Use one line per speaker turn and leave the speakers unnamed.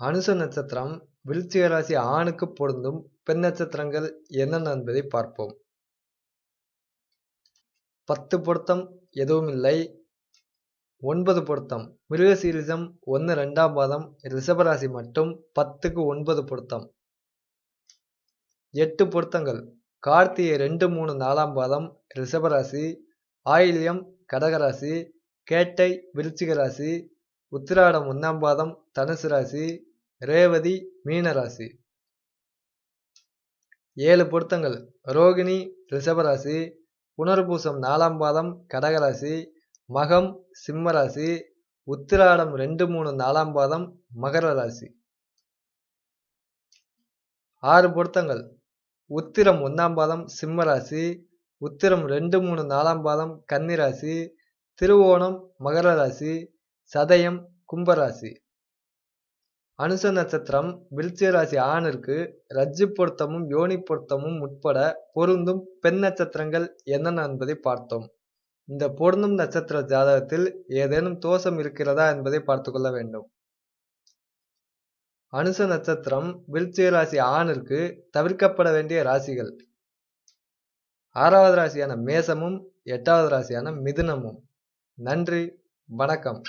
அனுச நட்சத்திரம் விருச்சிக ராசி ஆணுக்கு பொருந்தும். பெண் நட்சத்திரங்கள் என்னென்ன என்பதை பார்ப்போம். பத்து பொருத்தம் எதுவும் இல்லை. ஒன்பது பொருத்தம். மிருகசீரிசம் ஒன்று ரெண்டாம் பாதம். ரிஷபராசி மட்டும் பத்துக்கு ஒன்பது பொருத்தம். எட்டு பொருத்தங்கள். கார்த்திகை ரெண்டு மூணு நாலாம் பாதம். ரிஷபராசி ஆயில்யம் கடகராசி கேட்டை விருச்சிக ராசி உத்திராடம் ஒன்றாம் பாதம் தனுசு ராசி ரேவதி மீனராசி ஏழு பொருத்தங்கள். ரோகிணி ரிஷபராசி புனர்பூசம் நாலாம் பாதம் கடகராசி மகம் சிம்மராசி உத்திராடம் ரெண்டு மூணு நாலாம் பாதம் மகர ராசி. ஆறு பொருத்தங்கள். உத்திரம் ஒன்றாம் பாதம் சிம்மராசி உத்திரம் ரெண்டு மூணு நாலாம் பாதம் கன்னிராசி திருவோணம் மகர ராசி சதயம் கும்பராசி. அனுச நட்சத்திரம் விருச்சிக ராசி ஆணிற்கு ரஜ்ஜு பொருத்தமும் யோனி பொருத்தமும் உட்பட பொருந்தும் பெண் நட்சத்திரங்கள் என்னென்ன என்பதை பார்த்தோம். இந்த பொருந்தும் நட்சத்திர ஜாதகத்தில் ஏதேனும் தோஷம் இருக்கிறதா என்பதை பார்த்து கொள்ள வேண்டும். அனுச நட்சத்திரம் விருச்சிக ராசி ஆணிற்கு தவிர்க்கப்பட வேண்டிய ராசிகள். ஆறாவது ராசியான மேசமும் எட்டாவது ராசியான மிதுனமும். நன்றி வணக்கம்.